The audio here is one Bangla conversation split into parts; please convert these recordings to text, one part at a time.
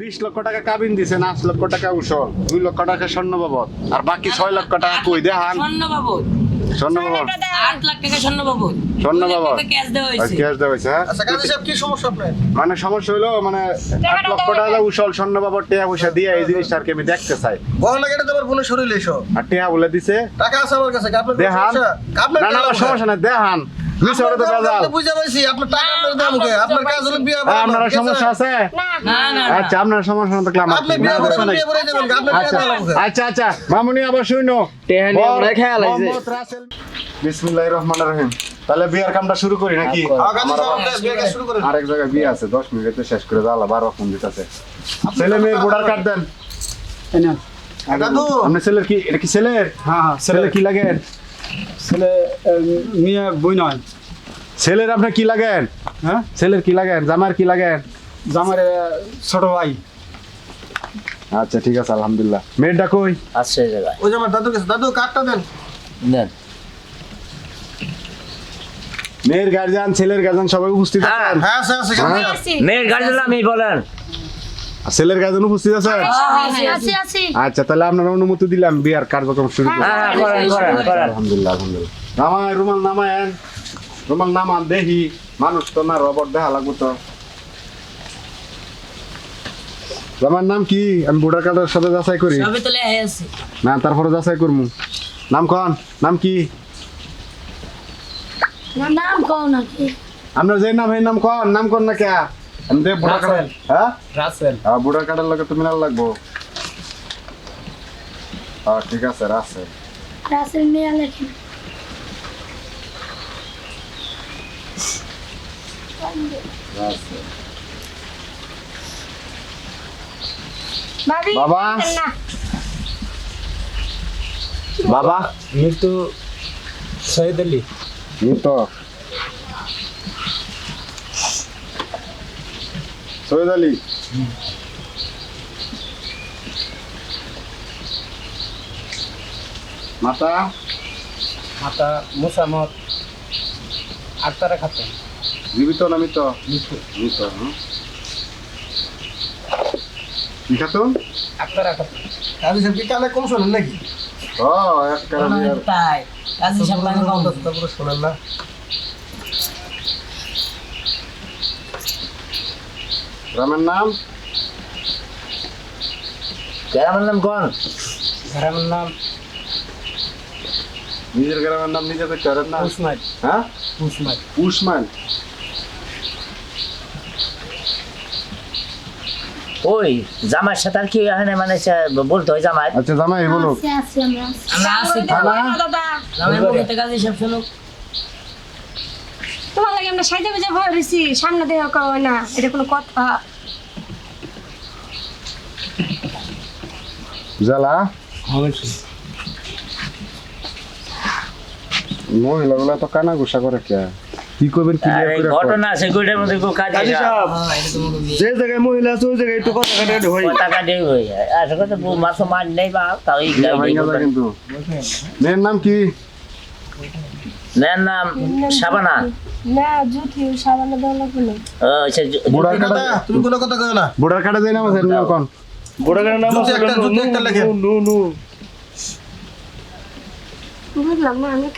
বিশ লক্ষ টাকা কাবিন দিছেন আট লক্ষ টাকা উসল। দুই লক্ষ টাকা স্বর্ণ বাবদ। আর বাকি ছয় লক্ষ টাকা কই? দেখান। স্বর্ণ বাবদ। স্বর্ণ বাবদ। আট লাখ টাকা স্বর্ণ বাবদ। স্বর্ণ বাবদ। ক্যাশ দেওয়া হয়েছে। ক্যাশ দেওয়া হয়েছে হ্যাঁ? আচ্ছা কাজী সাহেব কি সমস্যা আপনার? মানে সমস্যা হলো মানে আট লক্ষ টাকা উসল স্বর্ণ বাবদ টেয়া পয়সা দিয়ে এই জিনিসটা আর কি আমি দেখতে চাই। তোমার বোনের শরীরে এসো। আর টেয়া বলে দিছে। টাকা আছে আমার কাছে আপনার দেখান। না না না, সমস্যা না দেখান। মিশে তো বেজাল কাজ বুঝতে আপনার টাকা আপনার দাম কে আপনার কাজ হলো বিয়ে আপনারা সমস্যা আছে? না না না আচ্ছা আপনার সমস্যা না থাকলে আমার আপনি কি? করে সমস্যা করে যাবেন আপনার টাকা আচ্ছা আচ্ছা আচ্ছা মামুনি আবার শুনো টেহানি আমরা খেয়াল আইছে। বিসমিল্লাহির রহমানির রহিম। তাহলে বিয়ার কামটা শুরু করি নাকি? করেন। আরেক জায়গায় বিয়ে আছে দশ মিনিটে শেষ করে দাও বারো ফোন দিতেছে। ছেলে মেয়ের ভোটার কার্ড দেন। ছেলের কি এটা কি ছেলের? হ্যাঁ হ্যাঁ ছেলে কি লাগেন ছেলে মেয়ে বই নয়। ছেলের আপনার কি লাগেন? হ্যাঁ? ছেলের কি লাগেন? জামার কি লাগেন? জামার ছোট ভাই। আচ্ছা ঠিক আছে আলহামদুলিল্লাহ। মেয়েরটা কই? আসছে জায়গায়। ওই যে আমার দাদু কাছে। দাদু কার্ডটা দেন। দেন। মেয়ের গার্জিয়ান ছেলের গার্জিয়ান সবাই উপস্থিত হ্যাঁ। আছেন হ্যাঁ। কাজী হ্যাঁ। মেয়ের গার্জেন আমি বলেন। ছেলের গার্জিয়ান উপস্থিত আছি? আছি আচ্ছা তাহলে আপনার অনুমতি দিলাম বিয়ার কার্যক্রম শুরু করুন হ্যাঁ হ্যাঁ করেন করেন করেন। আলহামদুলিল্লাহ আলহামদুলিল্লাহ। নামায় রুমাল নামায়েন। রুমাল নামান দেখি মানুষ তো না রবট দেখা লাগবো তো। আমার নাম কি? আমি ভোটার কার্ডের সাথে যাচাই করি। সবে তো লেখা আছে। না তারপরে যাচাই করব নাম কন? নাম কি? নাম কও নাকি আপনার যে নাম এই নাম কন? নাম কন না কে? দেখ ভোটার কার্ড হ্যাঁ? রাসেল। হ্যাঁ ভোটার কার্ডের লগে তো মিলার লাগবো। হ্যাঁ ঠিক আছে রাসেল। রাসেল মিয়া লেখেন। রাসেল বাবা। বাবা? মৃত্যু শহীদ আলী। মৃত। সৈয়দ আলী। মাতা? মাতা মুসামত আক্তারা খাতুন। জীবিত না মৃত? মৃত। হুম। কি খাতুন? আক্তারা খাতুন। কাজী সাহেব কি কানে কম শোনেন নাকি? ও এক কারণে তাই। কাজী সাহেব কানে কম তারপরে শোনেন না। গ্রামের নাম? গ্রামের নাম কোন? গ্রামের নাম নিজের গ্রামের নাম নিজে করতে পারেন না। উসমাইল হ্যাঁ? উসমাইল উসমান। ওই জামার সাথে আর কি এখানে মানে বলতে হয় জামাই? আচ্ছা জামাই বলো আমরা আছি। আমরা আছি তো থানা আমার মুখে কাজী সাহেব শুনুক। আমরা সাইজে গুজে ভয় রয়েছি সামনে দেওয়া কও না এটা কোনো কথা। জ্বালা মহিলাগুলা তো কানা গুসা করে কে? কি করবেন কি আর এই ঘটনা সেগুলোর মধ্যে কোনো কাজ হ্যাঁ এটা তোমাকে যে জায়গায় মহিলা আছে ওই জায়গায় একটু কথা কাটা হয় টাকা দিয়ে হয়ে যায়। আসলে তো মাছ মার নেই বা তাও এই কিন্তু। মেয়ের নাম কি? মেয়ের নাম সাবানা না জুথি সাবানে দেওয়া লাগবে না। ও, জু- বুড়ার কাটা তুমি কোনো কথা কয় না। বুড়ার কাটা নাম আছে কোন? বুড়াগার নাম জুতি একটা জুতি একটা নু নু বুঝলাম না আমি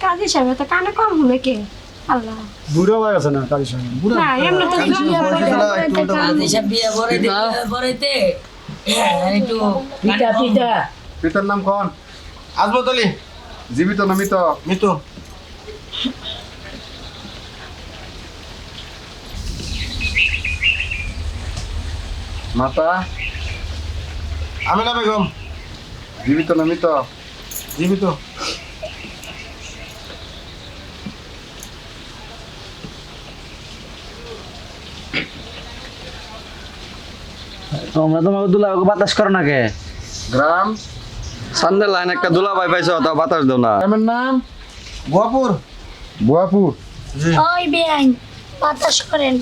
কাজে সাহেব তো কানে কম হবে কে? আল্লাহ। বুড়ো হয়ে গেছে না কাজের সঙ্গে না এমনি তো সাহেব বিয়ে হ্যাঁ একটু পিতা পিতা। পিতার নাম কোন? আজমত আলী। জীবিত না মৃত? মিতু। মাতা? আমিনা বেগম। জীবিত না মৃত? জীবিত। তোমরা তোমাকে দুলা বাতাস করো না কে গ্রাম? সামনে লাইন একটা দুলা ভাই পাইছো তাও বাতাস দাও না। গ্রামের নাম? গোয়াপুর। বুয়াপুর ওই বেআইন বাতাস করেন।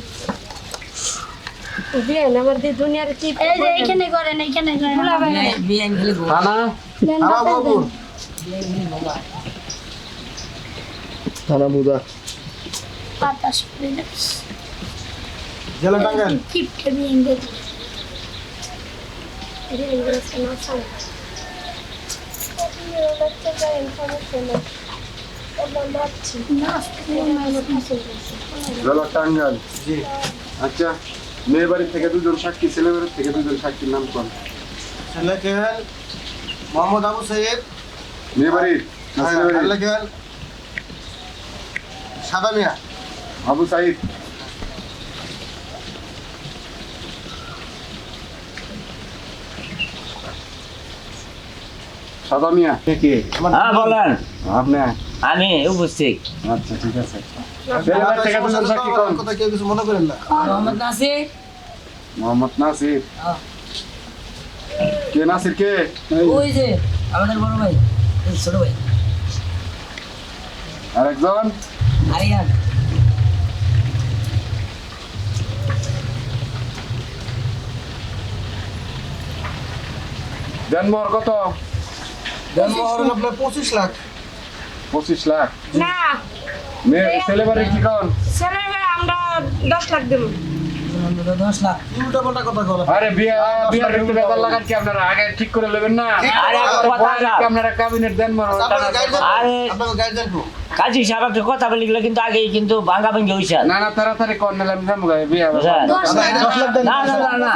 বেআইন আমার দিয়ে দুনিয়ার কি এই যে এইখানে করেন এইখানে করেন। থানা থানা দেন। থানা বুদা। বাতাস করে দেন। জেলা টাঙ্গাইল কিপটে বেআইন দেখি এটা ইংরেজি না চাই আচ্ছা মেয়ে বাড়ি থেকে দুজন সাক্ষী ছেলে বাড়ি থেকে দুজন সাক্ষীর নাম কোন? মোহাম্মদ আবু সৈয়দ মেয়ে বাড়ির ছেলে সাদা মিয়া। আবু সাইদ। সাদা মিয়া। কে? কে হ্যাঁ বলেন। আপনি আমি উপস্থিত। আচ্ছা ঠিক আছে। ছেলে বাড়ি থেকে দুজন সাক্ষী কোন? কথা কেউ কিছু মনে করেন না? মোহাম্মদ নাসির। মোহাম্মদ নাসির। কে নাসির কে? ওই যে আমাদের বড় ভাই ছোট ভাই। আরেকজন? আরিয়ান। জন্মর কত? জন্ম আপনার পঁচিশ লাখ। পঁচিশ লাখ। না। মেয়ে ছেলে বাড়ি কি কোন ছেলে আমরা দশ লাখ দেবো। দশ লাখ। উল্টা পাল্টা কথা বলা। আরে বিয়া বিয়ার কিন্তু বেজার লাগান কি আপনারা? আগে ঠিক করে নেবেন না? আরে কথা আপনারা ক্যাবিনেট দেন মরো আরে আপনার গাইডলাইন কো কাজী সাহেব একটা কথা বলে কিন্তু আগে কিন্তু ভাঙ্গা ভাঙ্গি হইছে না না তাড়াতাড়ি কর নিলে আমি যাব বিয়া বুঝলেন? দশ লাখ। দশ লাখ না না না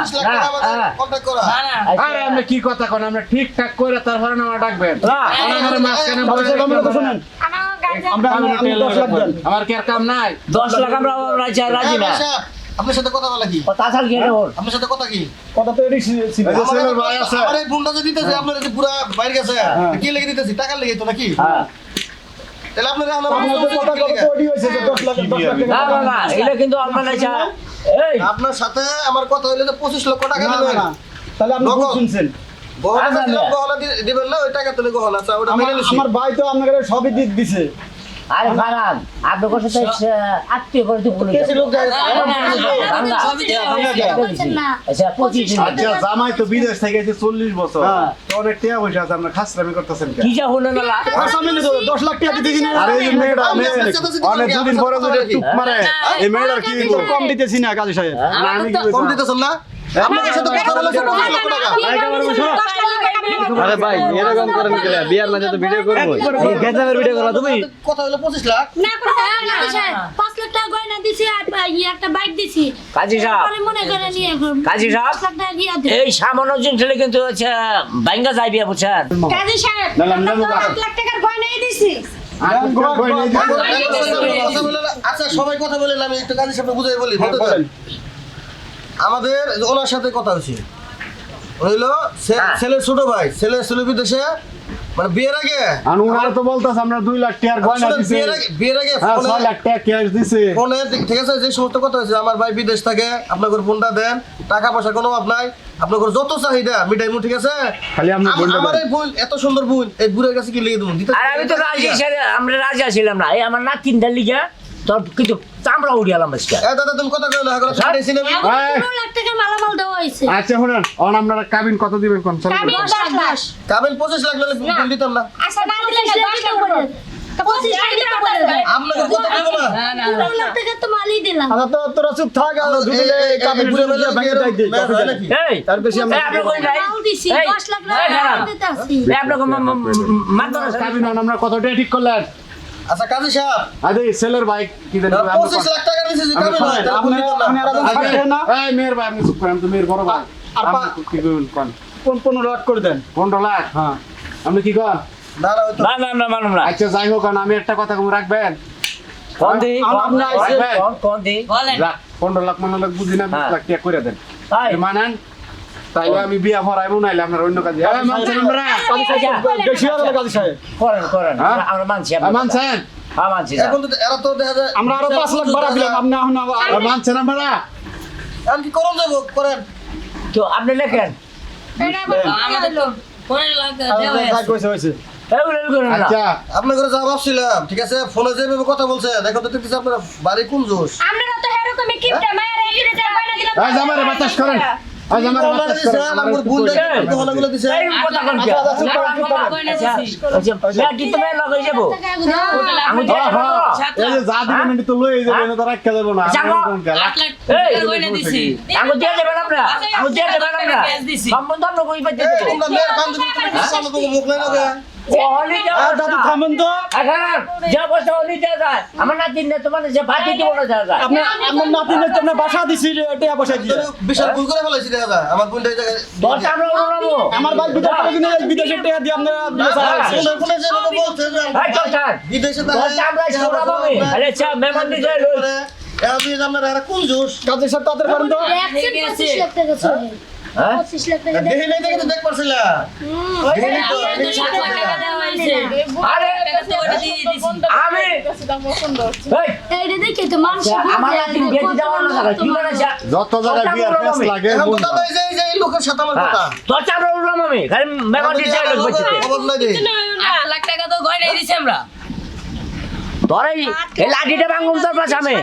হ্যাঁ। আরে আপনি কি কথা কোন? আমরা ঠিকঠাক করে তারপরে না ডাকবেন। আমার মাঝখানে বলে শুনেন। আমার গার্জেন আমরা আমি দশ লাখ দেন। আমার কি আর কাম নাই? দশ লাখ আমরা রাজি রাজি না। হ্যাঁ, আপনার সাথে কথা বলা কি? এটা ওর? আপনার সাথে কথা কি? কথা তো এটাই ছিল। ছেলের ভাই আছে। এই যে দিতেছে আপনার যে পুরা বাইরে গেছে কি লেগে দিতেছি? টাকা লেগে তো নাকি? হ্যাঁ। তাহলে আপনার আমরা কথা কত লাখ লাখ না টাকা না না এটা কিন্তু আমরা নাই এই। আপনার সাথে আমার কথা হইলে যে পঁচিশ লক্ষ টাকা না, না, তাহলে আপনি শুনছেন। গহনা না, না, দিলাম, না। গহনা দি- দিবেন না ওই টাকা তুলে গহনা আচ্ছা ওটা নিছি। আমার ভাই তো আপনাকে সবই দিক দিছে। আরে খারাপ তো আত্মীয় করে তুই বলে কেসি লোক যায় না, না, না, না, না, সবই দেওয়া হবে। না। আচ্ছা পঁচিশ আচ্ছা জামাই তো বিদেশ থেকে এসে চল্লিশ বছর। হ্যাঁ। তো অনেক টিয়া পয়সা আছে আপনার খাসরামি করতেছেন কি যা হলো না লা? আসামি নিতো লাখ টাকা দিতে কিনে আরে এই মেয়েটা আমি মেয়ে। আপনার সাথে যদি অনেক দুদিন পরে যদি টুক মারে এই মেয়েটার কি কম দিতেছি না কাজী সাহেব? আমি কম? দিতেছেন না? আপনার সাথে কথা বলেছে পঁচিশ লক্ষ টাকা। আরে ভাই এরকম করেন কি বিয়ার মাঝে তো ভিডিও করব। গেজামের ভিডিও করা তুমি? কথা হলো পঁচিশ লাখ। না করে না পাঁচ লাখ টাকা গয়না দিছি আর ইয়ে একটা বাইক দিছি। কাজী সাহেব। পরে মনে করে নিয়ে কাজী সাহেব পাঁচ লাখ টাকা দিয়ে দে এই সামান্য জিনিস হলে কিন্তু বাইঙ্গা যাইবি বুঝছেন? কাজী সাহেব না, না, না, আমরা তো না। আট লাখ টাকার গয়নাই দিছি। আচ্ছা সবাই কথা বলেন আমি একটু কাজের সামনে বুঝাই বলি বলতে দেন। বলেন। আমাদের ওনার সাথে কথা হয়েছে। হইল হ্যাঁ। ছোট ভাই ছেলে ছিল বিদেশে মানে বিয়ের আগে। আর উনারা তো বলতাছে আমরা দুই লাখ টাকার গয়না দিছে। বিয়ের আগে বিয়ের আগে হ্যাঁ ফোনে- ছয় লাখ টাকা ক্যাশ দিছে। ফোনে ঠিক আছে যে সমস্ত কথা হয়েছে আমার ভাই বিদেশ থাকে আপনাদের ফোনটা দেন টাকা পয়সা কোনো অভাব নাই আপনাদের যত চাহিদা মিটাইমু ঠিক আছে? খালি আপনি বোনটা আমার এই এত সুন্দর বোন এই বুড়ের কাছে কি লিখে দেবো? দিতে আর আমি তো রাজি ছিলাম আমরা রাজি আছিলাম না। এই আমার লিগা তোর কিন্তু চামড়া উড়িয়ালাম আজকে এ দাদা তুমি কথা কইলে লাখ মালামাল দেওয়া হয়েছে আচ্ছা শুনেন অন আপনারা কাবিন কত দিবেন কোন চলো আমি দশ লাখ কাবিল পঁচিশ লাখ নাহলে বিল দিতাম না আচ্ছা না দিলে দশ লাখ করে আচ্ছা হয় কাবিন কত ঠিক করলেন আচ্ছা কাজী সাহেব। আরে এই ছেলের ভাই কি দেন না, পঁচিশ লাখ টাকা দিয়েছে যে আমি কাবিল আপনি- আপনি আর- আরে, না? এই মেয়ের ভাই আপনি চুপ করেন তো মেয়ের বড় ভাই। আর পা- কি করবেন কোন? পন- পনেরো লাখ করে দেন। পনেরো লাখ? হ্যাঁ। আপনি কি কর না, না, না মানুম না। আচ্ছা যাই হোক আমি একটা কথা কম রাখবেন। কোন দি আপনি আইসে- কোন কোন দি। বলেন রাখ পনেরো লাখ মনে লাখ বুঝি না বিশ হ্যাঁ। লাখ টাকা করে দেন। তাই? মানেন? তাইলে আমি বিয়া ভরাইবো নাইলে আপনার অন্য কাজে। করেন করেন। হ্যাঁ? আমরা- মানছি আমরা মানছেন? হ্যাঁ মানছি স্যার। এখন তো এরা তো দেখা যায় আমরা আরও পাঁচ লাখ বাড়া দিলাম আপনি এখন আবার এই, মানছেন আপনারা? এখন কি করুন যাব? করেন। তো আপনি লেখেন। যা আচ্ছা আপনার ঘরে যা ভাবছিলাম ঠিক আছে? ফোনে যেভাবে কথা বলছে দেখো তো দেখতেছি আপনার বাড়ি কোন জোশ। আমরা তো এরকমই কিপটা মায়ের এক লিটার গয়না দিলাম এই, বাতাস করেন। আচ্ছা, আচ্ছা। আচ্ছা, হ্যাঁ। হ্যাঁ, আচ্ছা। সম্বন্ধ তোমরা দাদু না। থামেন তো যে অবস্থা হলি দেওয়া যায়। আমার নাতিন নে তোমার যে ভাতি দিব না দেওয়া যায়। আপনি আমার নাতিনের তো আপনার বাসা দিছি টাকা পয়সা দিয়ে বিশাল ভুল করে ফেলাইছি দেখা আমার বোনটা এই জায়গায় তোর চামড়া উড়াবো। আমার ভাই বিদেশ থেকে কিনে টাকা দিয়ে আপনারা যে চল, চল। বিদেশে উড়াবো আরে, চা, মেহমান লই। যে আপনারা জোশ? কাজের সাথে তাদের করেন তো একশো পঁচিশ লাখ টাকা চলে হ্যাঁ? পঁচিশ লাখ টাকা দেখি নাই দেখে তো দেখ পারছিলা। দেখি নাই তো, আমার তো দেখি সাত লাখ টাকা দেওয়া হয়েছে আরে, টাকা ওটা দিয়ে দিছি আমি এই, এইটা দেখে তো মানুষ চা, আমার নাতিন বিয়ে দিতে পারব না জায়গায়। কি করে চা? যত জায়গায় বিয়ার ফেস। লাগে তো লোকের সাথে আমার হ্যাঁ, কথা। তোর চামড়া উড়লাম আমি। খালি লোক বলছিতে। খবর নাই রে। আট লাখ টাকা তো গয়না দিছি আমরা তোর এই লাঠিটা ভাঙুম তোর পাশে আমি।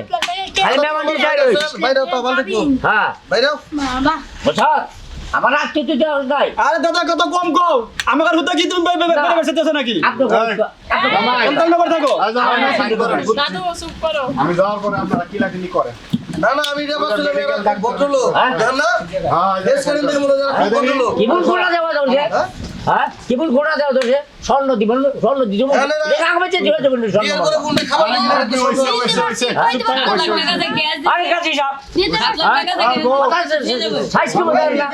খালি মেহমান দিতে লোক। বাইরেও তো ভালো দেখব। হ্যাঁ, বাইরেও। বাবা বুঝছ? আমার রাখতে তো দেওয়া নাই। আরে দাদা কত কম কম আমার হুদা কি তুমি বেবে বেবে বেসেতেছ নাকি? আপনি এই, আপনি কোন থাকো। আজ আমার না সাইন করেন, বুঝছি। আমি যাওয়ার পরে আপনারা কিলাকিলি করেন? না, না, আমি এটা ভাবছিলাম এরা ভদ্রলোক। হ্যাঁ? না? হ্যাঁ দেশ থেকে মনে হয় ভদ্রলোক। কি বল ঘোড়া যাওয়া দরছে হ্যাঁ? কি বল ঘোড়া দেওয়া দরছে স্বর্ণ দিব স্বর্ণ দিব হবে যে দেবেন স্বর্ণ আরে কাছে সব সাইজ কি বলে না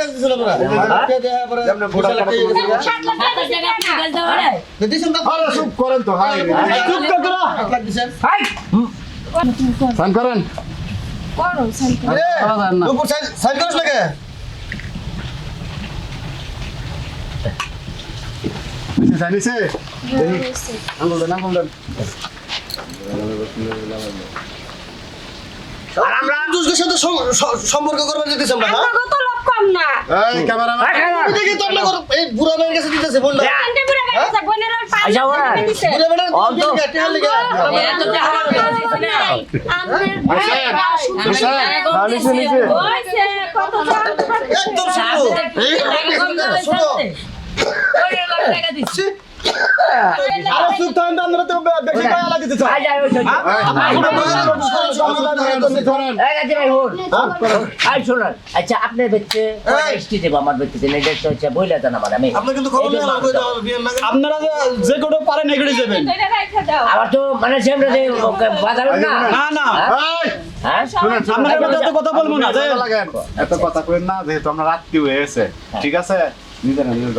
তো? চুপ করেন তো। হাই চুপ করো? হাই করেন। সাইন- না কে? নিচে সাইন নিচে আঙ্গুল দেন আঙ্গুল দেন আর আমরা দুজকের সাথে সম্পর্ক করবার যেতেছি আমরা, হ্যাঁ? কত লোক কম না এই ক্যামেরাম্যান খালা দেখি তো আপনাদের এই বুড়া মেয়ের কাছে দিতেছে ফোনটা। আন্টি বুড়া গাড়ি বোনের আর পাঁচ আচ্ছা, ওরা। বুড়া মেয়েটার অন্ত। দিকে, টেহার লিগে। এত টাকা দিছি না নিচে হইছে কত দাম একদম শুনো। দেওয়া শুনো। আরে থাকেন তো বেশি লাগিতে চাই আই শুনুন আচ্ছা বেচতে। দেব আমার হচ্ছে বইলা দেন আমার আমি আপনার কিন্তু খবর নেই আপনারা যে- পারেন এগড়ে যাবেন আবার তো মানে যে বাজার না না না হ্যাঁ আপনারা কথা বলব না এত কথা কইেন না যেহেতু আমরা রাত্রি হয়ে গেছে ঠিক আছে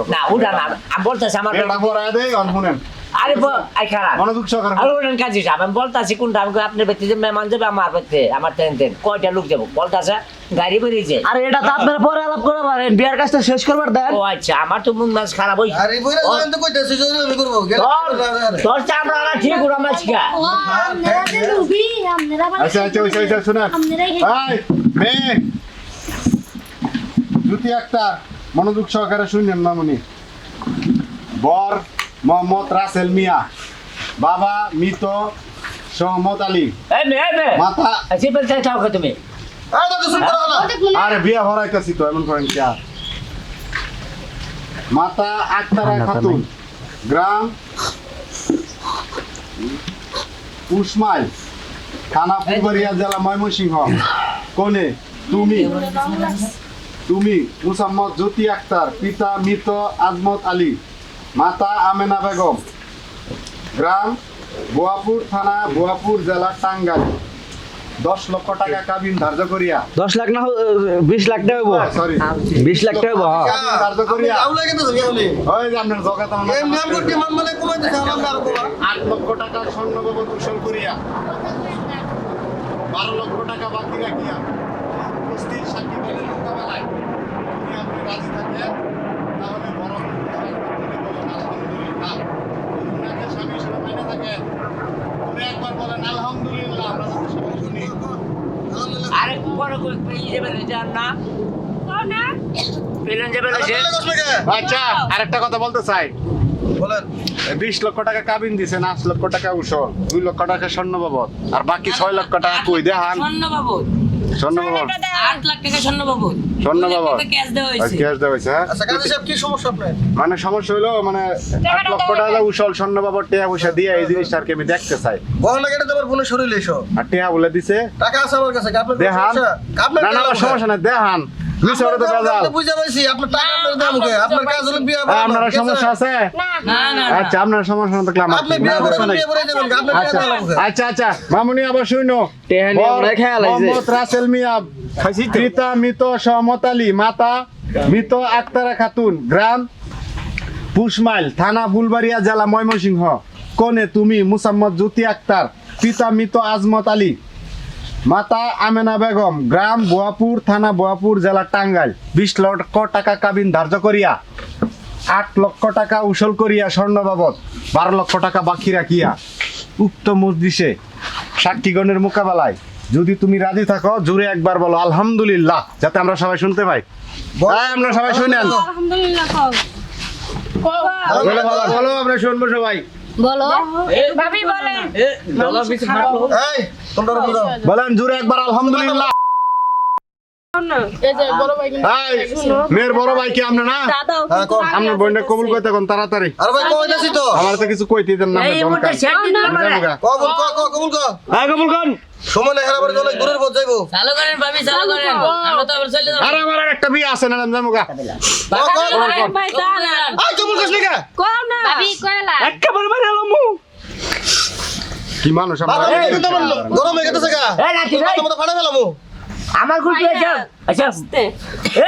না উঠা না। আমি বলতেছি আমার এটা পড়ায় দেই অন শুনেন। আরে ব- আই খারাপ। মনোযোগ সহকারে আর উঠেন কাজী সাহেব আমি বলতাছি কোনটা আমি কই, আপনার ব্যক্তি যে মেহমান যাবে আমার ব্যক্তি আমার টেন টেন। কয়টা লোক যাব? বলতাছে গাড়ি বেরিয়েছে আরে এটা তো আপনারা পরে আলাপ করে পারেন। বিয়ার কাজটা শেষ করবার দেন। ও আচ্ছা আমার তো মুখ মাছ খারাপ হইছে আর বইরা জানেন তো কইতাছি জরুরি আমি করব। তোর তোর চামড়া না ঠিক উড়া মাছ খা ও আপনারা যে লুবি আপনারা আচ্ছা আচ্ছা আচ্ছা আচ্ছা শুনেন। আপনারা এই মেয়ে। জুতি একটা। মনোযোগ সহকারে শুনেন মামুনি। বর মোহাম্মদ রাসেল মিয়া। বাবা মৃত সহমত আলী। মাতা তুমি? না? আরে বিয়া ভরাইতেছি তো এমন করেন কি আর? মাতা আক্তারা খাতুন। গ্রাম উসমাইল থানা ফুলবাড়িয়া জেলা ময়মনসিংহ। কোনে? তুমি? তুমি মুসাম্মদ জ্যোতি আক্তার পিতা মৃত আজমত আলী মাতা আমেনা বেগম। গ্রাম বোয়াপুর থানা বোয়াপুর জেলা টাঙ্গাইল। দশ লক্ষ টাকা কাবিন ধার্য করিয়া। দশ লাখ না বিশ লাখ টাকা হইব? সরি বিশ লাখ টাকা হইব হ্যাঁ। ধার্য করিয়া। আউলা কেন তুমি আউলি ওই যে আপনার জগৎ এম নাম করতে মান মানে কমাই দিছে আমার আর কোবা আট লক্ষ টাকা স্বর্ণ বাবদ করিয়া। বারো লক্ষ টাকা বাকি রাখিয়া। উপস্থিত সাক্ষী পেলের মোকাবেলায় যদি আপনি রাজি থাকেন তাহলে বড় আলহামদুলিল্লাহ। যদি উনাকে স্বামী হিসেবে মেনে থাকেন। উনি একবার বলেন আলহামদুলিল্লাহ আমরা যাতে সবাই শুনি। আরে বড় কই পেয়ে যাবে রে জান না। না। পেলেন যাবে না সে আচ্ছা আরেকটা কথা বলতে চাই। বিশ লক্ষ টাকা কাবিন দিছেন আট লক্ষ টাকা উসল। দুই লক্ষ টাকা স্বর্ণ বাবদ। আর বাকি ছয় লক্ষ টাকা কই? দেখান। স্বর্ণ বাবদ। স্বর্ণ বাবা আট লাখ টাকা স্বর্ণ বাবু স্বর্ণ বাবা ক্যাশ দেওয়া হয়েছে। ক্যাশ দেওয়া হয়েছে হ্যাঁ? আচ্ছা কাজী সাহেব কি সমস্যা আপনার? মানে সমস্যা হলো মানে আট লক্ষ টাকা উসল স্বর্ণ বাবার টেয়া পয়সা দিয়ে এই জিনিসটা আর কি আমি দেখতে চাই। গহনা কেটে তোমার বোনের শরীরে এসো। আর টেয়া বলে দিছে। টাকা আছে আমার কাছে আপনার দেহান। সমস্যা? আপনার না না সমস্যা না দেহান। তো বেজাল আপনার টাকা আপনার দাম মুখে আপনার কাজ হলো বিয়ে আপনারা সমস্যা আছে? না না আচ্ছা আপনার সমস্যা না থাকলে আমার আপনি কি? করে সমস্যা করে যাবেন আপনার টাকা আচ্ছা আচ্ছা আচ্ছা মামুনি আবার শুনো টেহানি বর আমরা খেয়াল আইছে। মোহাম্মদ রাসেল মিয়া পিতা মৃত সহমত আলী মাতা মৃত আক্তারা খাতুন গ্রাম পুষমাইল থানা ফুলবাড়িয়া জেলা ময়মনসিংহ। কোনে তুমি মুসাম্মদ জ্যোতি আক্তার পিতা মৃত আজমত আলী মাতা আমেনা বেগম গ্রাম বোয়াপুর থানা বোয়াপুর জেলা টাঙ্গাইল। বিশ লক্ষ টাকা কাবিন ধার্য করিয়া আট লক্ষ টাকা উসল করিয়া স্বর্ণ বাবদ বারো লক্ষ টাকা বাকি রাখিয়া উক্ত মজলিসে সাক্ষীগণের মোকাবেলায় যদি তুমি রাজি থাকো জোরে একবার বলো আলহামদুলিল্লাহ যাতে আমরা সবাই শুনতে পাই। আমরা সবাই শুনেন। বলো আমরা শুনব সবাই। বলো। ভাবি বলেন। এই তোমরা বলেন জোরে একবার আলহামদুলিল্লাহ এই যে বড় ভাই এই, মেয়ের বড় ভাই কি আমরা না? আপনার বোনটা কবুল করতে কোন তাড়াতাড়ি? আর ভাই কই যাচ্ছি তো? আমার তো কিছু কইতে দেন না এই মুহূর্তে শেষ দিন আমারে। কবুল ক ক কবুল ক হ্যাঁ কবুল কোন সময় নেই হারাবার জন্য দূরের পথ যাইবো। চালু করেন ভাবি চালু করেন। আমরা তো আবার চলে যাব। আরে আমার একটা বিয়ে আছে না জামুগা ক ক ভাই আই কবুল কস লিগা কও না ভাবি কয়লা? একেবারে মারে আলমু। কি মানুষ আমরা। গরম গা। ভাই, ফাড়া আমার গুল আচ্ছা।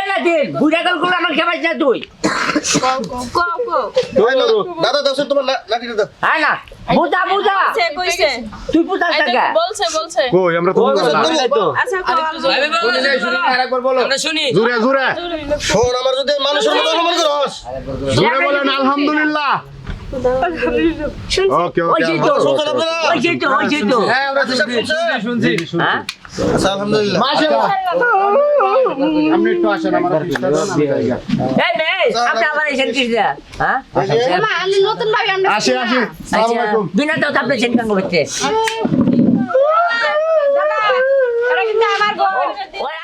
নাতি বুড়া কালগুলো আমার খেপাইছ না তুই। কও কও দাদা দাও তোমার লাঠিটা দাও। হ্যাঁ না বুঝা বুঝা। কইছে। তুই টাকা বলছে বলছে। কই আমরা তো তো আচ্ছা কও বলো, আমরা শুনি। জোরে জোরে শোন আমার যদি মানুষের মতো অপমান করস জোরে বলেন আলহামদুলিল্লাহ। বিনা দাও আপনি সেনকাঙ্গ হচ্ছে আমার